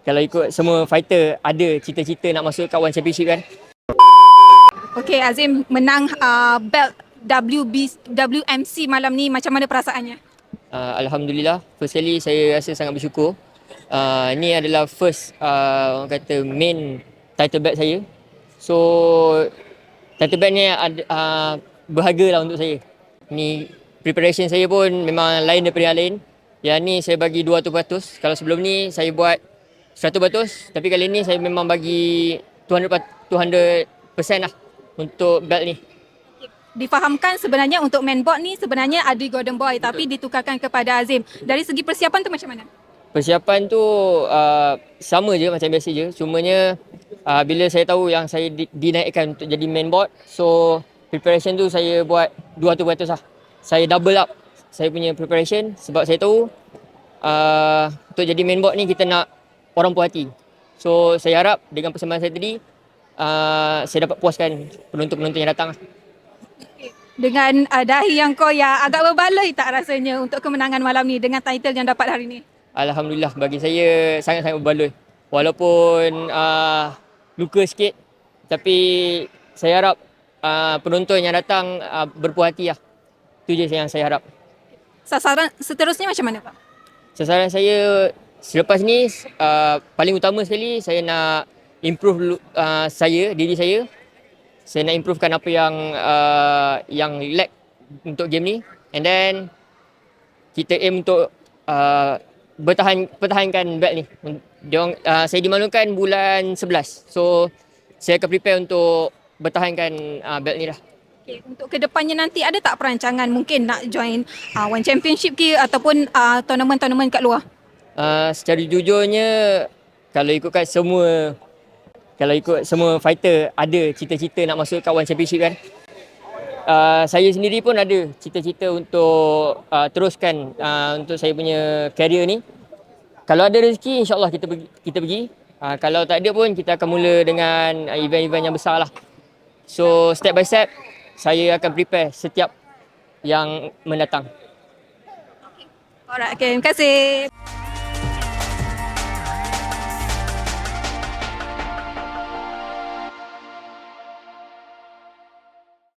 Kalau ikut semua fighter ada cita-cita nak masuk kat One Championship kan. Okey, Azim menang uh, belt WB, WMC malam ni. Macam mana perasaannya? Uh, Alhamdulillah, firstly saya rasa sangat bersyukur. Uh, ni adalah first uh, orang kata main title belt saya. So title belt ni ada, uh, berharga lah untuk saya. Ni preparation saya pun memang lain daripada yang lain. Yang ni saya bagi 200%. Kalau sebelum ni saya buat 100% tapi kali ni saya memang bagi 200 200% lah untuk belt ni. Difahamkan sebenarnya untuk main board ni sebenarnya Adi Golden Boy tapi ditukarkan kepada Azim. Dari segi persiapan tu macam mana? Persiapan tu uh, sama je macam biasa je. Cumanya uh, bila saya tahu yang saya di, dinaikkan untuk jadi main board, so preparation tu saya buat 200% lah. Saya double up saya punya preparation sebab saya tahu uh, untuk jadi main board ni kita nak orang puas hati. So saya harap dengan persembahan saya tadi uh, saya dapat puaskan penonton-penonton yang datang lah. Dengan uh, dahi yang kau yang agak berbaloi tak rasanya untuk kemenangan malam ni dengan title yang dapat hari ni? Alhamdulillah bagi saya sangat-sangat berbaloi. Walaupun uh, luka sikit tapi saya harap uh, penonton yang datang uh, berpuas hati lah. Itu je yang saya harap. Sasaran seterusnya macam mana Pak? Sasaran saya selepas ni uh, paling utama sekali saya nak improve uh, saya, diri saya. Saya nak improvekan apa yang uh, yang lack untuk game ni and then kita aim untuk uh, bertahan pertahankan belt ni. Diorang, uh, saya dimaklumkan bulan 11. So saya akan prepare untuk bertahankan uh, belt ni lah. Okay, untuk kedepannya nanti ada tak perancangan mungkin nak join uh, One Championship ke ataupun uh, tournament-tournament kat luar? Uh, secara jujurnya kalau ikutkan semua kalau ikut semua fighter ada cita-cita nak masuk kat One Championship kan. Uh, saya sendiri pun ada cita-cita untuk uh, teruskan uh, untuk saya punya career ni. Kalau ada rezeki insyaAllah kita pergi. Kita pergi. Uh, kalau tak ada pun kita akan mula dengan event-event yang besar lah. So step by step saya akan prepare setiap yang mendatang. Alright, okay, terima kasih.